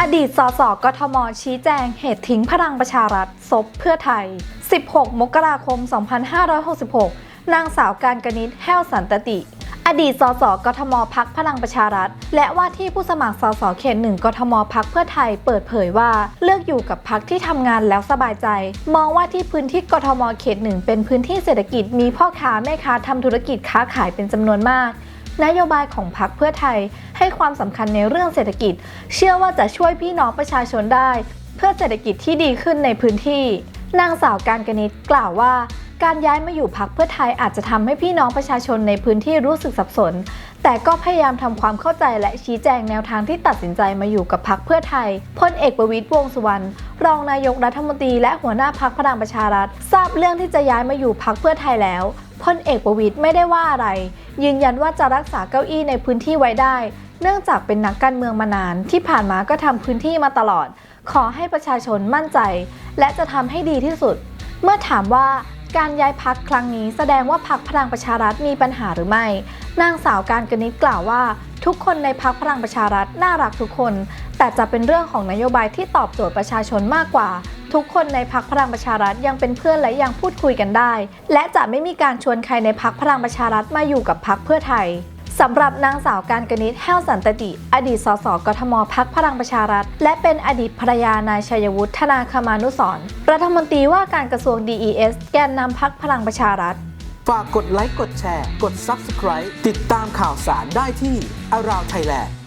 อดีตสสกทม ชี้แจงเหตุทิ้งพลังประชารัฐซบเพื่อไทย 16 มกราคม 2566 นางสาวการกนิษฐ์แห้วสันตติ อดีตสสกทมพักพลังประชารัฐ และว่าที่ผู้สมัครสสเขตหนึ่งกทมพักเพื่อไทยเปิดเผยว่าเลือกอยู่กับพักที่ทำงานแล้วสบายใจ มองว่าที่พื้นที่กทมเขตหนึ่งเป็นพื้นที่เศรษฐกิจมีพ่อค้าแม่ค้าทำธุรกิจค้าขายเป็นจำนวนมาก นโยบายของพรรคเพื่อไทย ให้ความสำคัญในเรื่องเศรษฐกิจ เชื่อว่าจะช่วยพี่น้องประชาชนได้ เพื่อเศรษฐกิจที่ดีขึ้นในพื้นที่ นางสาวการกนิษฐ์กล่าวว่าการย้ายมาอยู่พรรคเพื่อไทยอาจจะทำให้พี่น้องประชาชนในพื้นที่รู้สึกสับสน แต่ก็พยายามทำความเข้าใจและชี้แจงแนวทางที่ตัดสินใจมาอยู่กับพรรคเพื่อไทย พลเอกประวิตรวงษ์สุวรรณ รองนายกรัฐมนตรีและหัวหน้าพรรคพลังประชารัฐ ทราบเรื่องที่จะย้ายมาอยู่พรรคเพื่อไทยแล้ว พลเอกประวิตรไม่ได้ว่าอะไร ยืนยันว่าจะรักษาเก้าอี้ในพื้นที่ไว้ได้ เนื่องจากเป็นนักการเมืองมานาน ที่ผ่านมาก็ทำพื้นที่มาตลอด ขอให้ประชาชนมั่นใจ และจะทำให้ดีที่สุด เมื่อถามว่าการย้ายพักครั้งนี้แสดงว่าพักพลังประชารัฐมีปัญหาหรือไม่ นางสาวการกนิษกล่าวว่า ทุกคนในพักพลังประชารัฐน่ารักทุกคน แต่จะเป็นเรื่องของนโยบายที่ตอบโจทย์ประชาชนมากกว่า ทุกคนในพักพลังประชารัฐยังเป็นเพื่อนและยังพูดคุยกันได้ และจะไม่มีการชวนใครในพักพลังประชารัฐมาอยู่กับพักเพื่อไทยสำหรับนางสาวการกนิษฐ์แห้วสันตติ อดีตสสกทมพักพลังประชารัฐ และเป็นอดีตภรรยานายชัยวุฒิธนาคมานุสรรัฐมนตรีว่าการกระทรวง DES แกนนำพักพลังประชารัฐ ฝากกดไลค์กดแชร์ กด Subscribe ติดตามข่าวสารได้ที่ Around Thailand